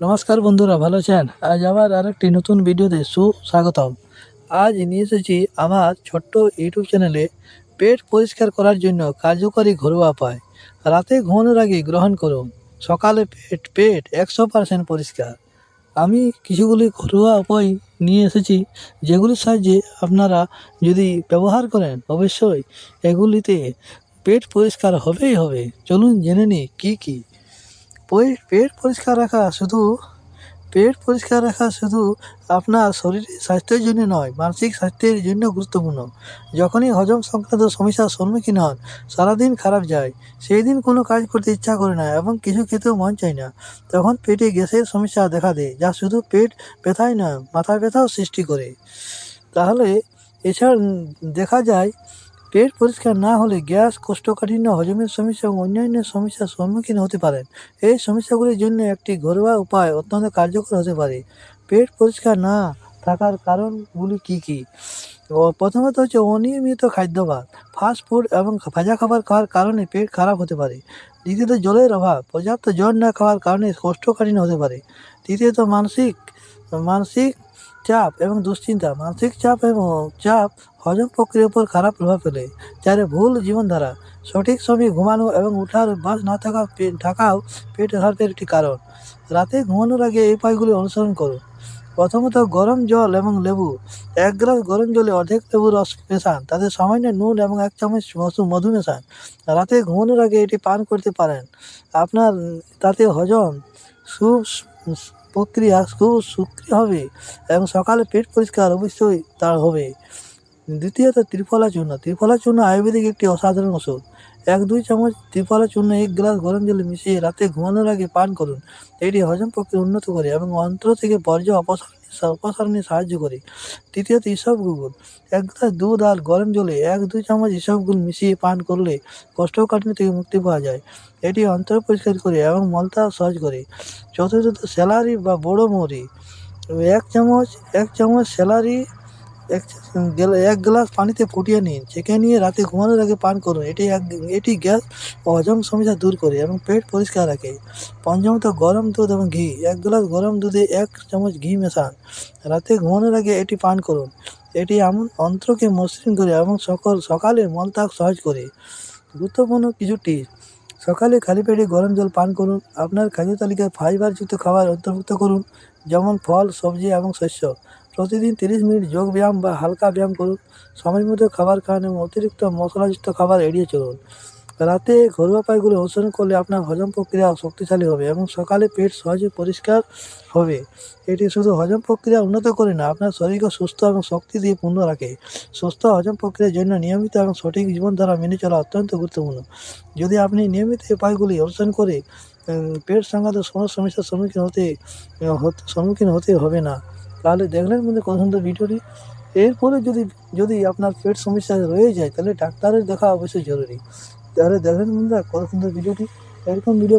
নমস্কার বন্ধুরা, ভালো আছেন? আজ আবার আরেকটি নতুন ভিডিওতে সুস্বাগতম। আজ নিয়ে এসেছি আমার ছোট্ট ইউটিউব চ্যানেলে পেট পরিষ্কার করার জন্য কার্যকরী ঘরোয়া পায় রাতে ঘুমানোর আগে গ্রহণ করুন। সকালে পেট পেট একশো পার্সেন্ট পরিষ্কার। আমি কিছুগুলি ঘরোয়া উপায় নিয়ে এসেছি, যেগুলির সাহায্যে আপনারা যদি ব্যবহার করেন, অবশ্যই এগুলিতে পেট পরিষ্কার হবেই হবে। চলুন জেনে নিই কী কী। পেট পরিষ্কার রাখা শুধু, পেট পরিষ্কার রাখা শুধু আপনার শরীরের স্বাস্থ্যের জন্য নয়, মানসিক স্বাস্থ্যের জন্য গুরুত্বপূর্ণ। যখনই হজম সংক্রান্ত সমস্যার সম্মুখীন হন, সারাদিন খারাপ যায়। সেই দিন কোনো কাজ করতে ইচ্ছা করে না এবং কিছু খেতেও মন চায় না। তখন পেটে গ্যাসের সমস্যা দেখা দেয়, যা শুধু পেট ব্যথায় না মাথা ব্যথাও সৃষ্টি করে। তাহলে এছাড়া দেখা যায় পেট পরিষ্কার না হলে গ্যাস কোষ্ঠকাঠিন্য, হজমের সমস্যা এবং অন্যান্য সমস্যার সম্মুখীন হতে পারেন। এই সমস্যাগুলির জন্য একটি ঘরোয়া উপায় অত্যন্ত কার্যকর হতে পারে। পেট পরিষ্কার না থাকার কারণগুলি কী কী? প্রথমত হচ্ছে অনিয়মিত খাদ্যাভ্যাস ফাস্ট ফুড এবং ভাজা খাবার খাওয়ার কারণে পেট খারাপ হতে পারে। দ্বিতীয়ত, জলের অভাব। পর্যাপ্ত জল না খাওয়ার কারণে কোষ্ঠকাঠিন্য হতে পারে। তৃতীয়ত, মানসিক মানসিক চাপ এবং দুশ্চিন্তা, মানসিক চাপ এবং চাপ হজম প্রক্রিয়ার উপর খারাপ প্রভাব ফেলে। চারে ভুল জীবনধারা, সঠিক সময়ে ঘুমানো এবং ওঠার অভ্যাস না থাকা থাকাও পেট খারাপের একটি কারণ। রাতে ঘুমানোর আগে এই উপায়গুলি অনুসরণ করুন প্রথমত গরম জল এবং লেবু। এক গ্লাস গরম জলে অর্ধেক লেবু রস মেশান। তাতে সামান্য নুন এবং এক চামচ মধু মেশান। রাতে ঘুমানোর আগে এটি পান করতে পারেন। আপনার তাতে হজম সু প্রক্রিয়া খুব সুক্রিয় হবে এবং সকালে পেট পরিষ্কার অবশ্যই তার হবে। দ্বিতীয়ত ত্রিফলা চূর্ণ। ত্রিফলা চূর্ণ আয়ুর্বেদিক একটি অসাধারণ ওষুধ। এক, দুই চামচ ত্রিফলা চূর্ণ, এক গ্লাস গরম জলে মিশিয়ে রাতে ঘুমানোর আগে পান করুন। এটি হজম প্রক্রিয়া উন্নত করে এবং অন্ত্র থেকে বর্জ্য অপসারণে অপসারণে সাহায্য করে। তৃতীয়ত ইসবগুল এক গ্লাস দুধ আর গরম জলে এক দুই চামচ ইসবগুল মিশিয়ে পান করলে কোষ্ঠকাঠিন্য থেকে মুক্তি পাওয়া যায়। এটি অন্তর পরিষ্কার করে এবং মলতা সহজ করে। চতুর্থত, স্যালারি বা বড় মৌরি। এক চামচ এক চামচ স্যালারি এক এক গ্লাস পানিতে ফুটিয়ে নিন। ছেঁকে নিয়ে রাতে ঘুমানোর আগে পান করুন। এটি এক, এটি গ্যাস ও হজম সমস্যা দূর করে এবং পেট পরিষ্কার রাখে। পঞ্চমত, গরম দুধ এবং ঘি। এক গ্লাস গরম দুধে এক চামচ ঘি মেশান। রাতে ঘুমানোর আগে এটি পান করুন। এটি এমন অন্ত্রকে মসৃণ করে এবং সকল সকালে মলত্যাগ সহজ করে। গুরুত্বপূর্ণ কিছু টিপস। সকালে খালি পেটে গরম জল পান করুন। আপনার খাদ্য তালিকায় ফাইবারযুক্ত খাবার অন্তর্ভুক্ত করুন। যেমন ফল, সবজি এবং শস্য। প্রতিদিন তিরিশ মিনিট যোগ ব্যায়াম বা হালকা ব্যায়াম করুন। সময় মতো খাবার খান এবং অতিরিক্ত মশলাযুক্ত খাবার এড়িয়ে চলুন। রাতে ঘরোয়া উপায়গুলো অনুসরণ করলে আপনার হজম প্রক্রিয়া শক্তিশালী হবে এবং সকালে পেট সহজে পরিষ্কার হবে। এটি শুধু হজম প্রক্রিয়া উন্নত করে না, আপনার শরীরকে সুস্থ এবং শক্তি দিয়ে পূর্ণ রাখে। সুস্থ হজম প্রক্রিয়ার জন্য নিয়মিত এবং সঠিক জীবনধারা মেনে চলা অত্যন্ত গুরুত্বপূর্ণ। যদি আপনি নিয়মিত উপায়গুলি অনুসরণ করে পেট সংক্রান্ত সমস্যার সম্মুখীন হতে- সম্মুখীন হতে হবে না। তাহলে দেখলেন মধ্যে কত সুন্দর ভিডিওটি। এরপরে যদি যদি আপনার পেট সমস্যা রয়ে যায়, তাহলে ডাক্তারের দেখা অবশ্যই জরুরি। তাহলে দেখলেন বন্ধুরা কত সুন্দর ভিডিওটি। এরকম ভিডিও